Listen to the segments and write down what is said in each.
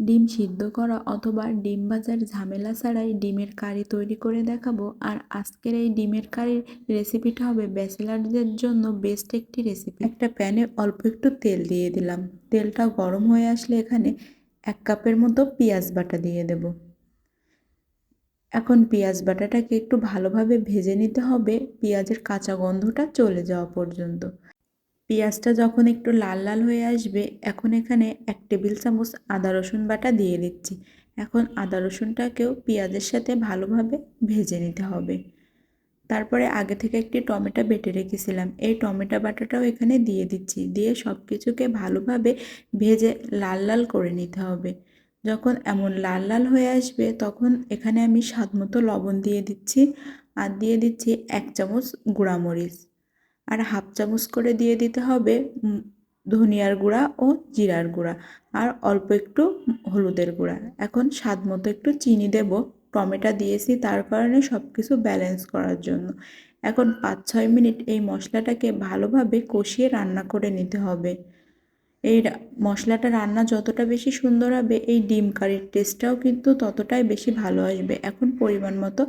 ডিম সিদ্ধ করা অথবা ডিম ভাজার ঝামেলা ছাড়াই ডিমের কারি তৈরি করে দেখাবো। আর আজকের এই ডিমের কারির রেসিপিটা হবে ব্যাচেলারদের জন্য বেস্ট একটি রেসিপি। একটা প্যানে অল্প একটু তেল দিয়ে দিলাম। তেলটা গরম হয়ে আসলে এখানে এক কাপের মতো পেঁয়াজ বাটা দিয়ে দেব। এখন পেঁয়াজ বাটাটাকে একটু ভালোভাবে ভেজে নিতে হবে। পেঁয়াজের কাঁচা গন্ধটা চলে যাওয়া পর্যন্ত। পেঁয়াজটা যখন একটু লাল লাল হয়ে আসবে, এখন এখানে এক টেবিল চামচ আদা রসুন বাটা দিয়ে দিচ্ছি। এখন আদা রসুনটাকেও পেঁয়াজের সাথে ভালোভাবে ভেজে নিতে হবে। তারপরে আগে থেকে একটি টমেটো বেটে রেখেছিলাম। এই টমেটো বাটাটাও এখানে দিয়ে দিচ্ছি। দিয়ে সব কিছুকে ভালোভাবে ভেজে লাল লাল করে নিতে হবে। যখন এমন লাল লাল হয়ে আসবে, তখন এখানে আমি স্বাদ মতো লবণ দিয়ে দিচ্ছি। আর দিয়ে দিচ্ছি এক চামচ গুঁড়ামরিচ। আর হাফ চামচ করে দিয়ে দিতে হবে ধনিয়ার গুঁড়া ও জিরার গুঁড়া। আর অল্প একটু হলুদের গুঁড়া। এখন স্বাদ মতো একটু চিনি দেব। টমেটো দিয়েছি তার কারণে সব কিছু ব্যালেন্স করার জন্য। এখন পাঁচ ছয় মিনিট এই মশলাটাকে ভালোভাবে কষিয়ে রান্না করে নিতে হবে। এই মশলাটা রান্না যতটা বেশি সুন্দর হবে, এই ডিম কারির টেস্টটাও কিন্তু ততটাই বেশি ভালো আসবে। এখন পরিমাণ মতো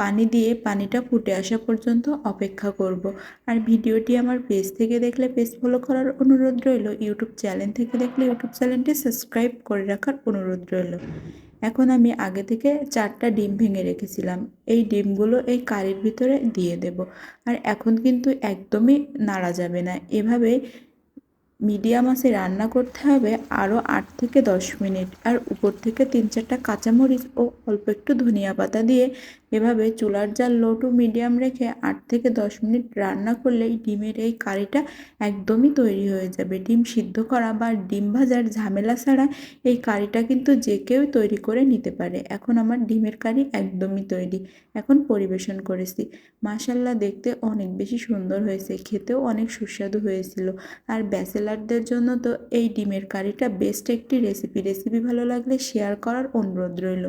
পানি দিয়ে পানিটা ফুটে আসা পর্যন্ত অপেক্ষা করব। আর ভিডিওটি আমার পেজ থেকে দেখলে, পেজ ফলো করার অনুরোধ রইল। ইউটিউব চ্যানেল থেকে দেখলে ইউটিউব চ্যানেলটি সাবস্ক্রাইব করে রাখার অনুরোধ রইল। এখন আমি আগে থেকে চারটা ডিম ভেঙে রেখেছিলাম। এই ডিমগুলো এই কারির ভিতরে দিয়ে দেব। আর এখন কিন্তু একদমই নাড়া যাবে না। এভাবে মিডিয়াম আছে, রান্না করতে হবে আরও আট থেকে দশ মিনিট। আর উপর থেকে তিন চারটা কাঁচামরিচ ও অল্প একটু ধনিয়া পাতা দিয়ে এভাবে চুলার জাল লো টু মিডিয়াম রেখে আট থেকে দশ মিনিট রান্না করলেই ডিমের এই কারিটা একদমই তৈরি হয়ে যাবে। ডিম সিদ্ধ করা বা ডিম ভাজার ঝামেলা ছাড়া এই কারিটা কিন্তু যে কেউ তৈরি করে নিতে পারে। এখন আমার ডিমের কারি একদমই তৈরি। এখন পরিবেশন করেছি। মাসাল্লা দেখতে অনেক বেশি সুন্দর হয়েছে। খেতেও অনেক সুস্বাদু হয়েছিল। আর ব্যাচেলারদের জন্য তো এই ডিমের কারিটা বেস্ট একটি রেসিপি রেসিপি ভালো লাগলে শেয়ার করার অনুরোধ রইল।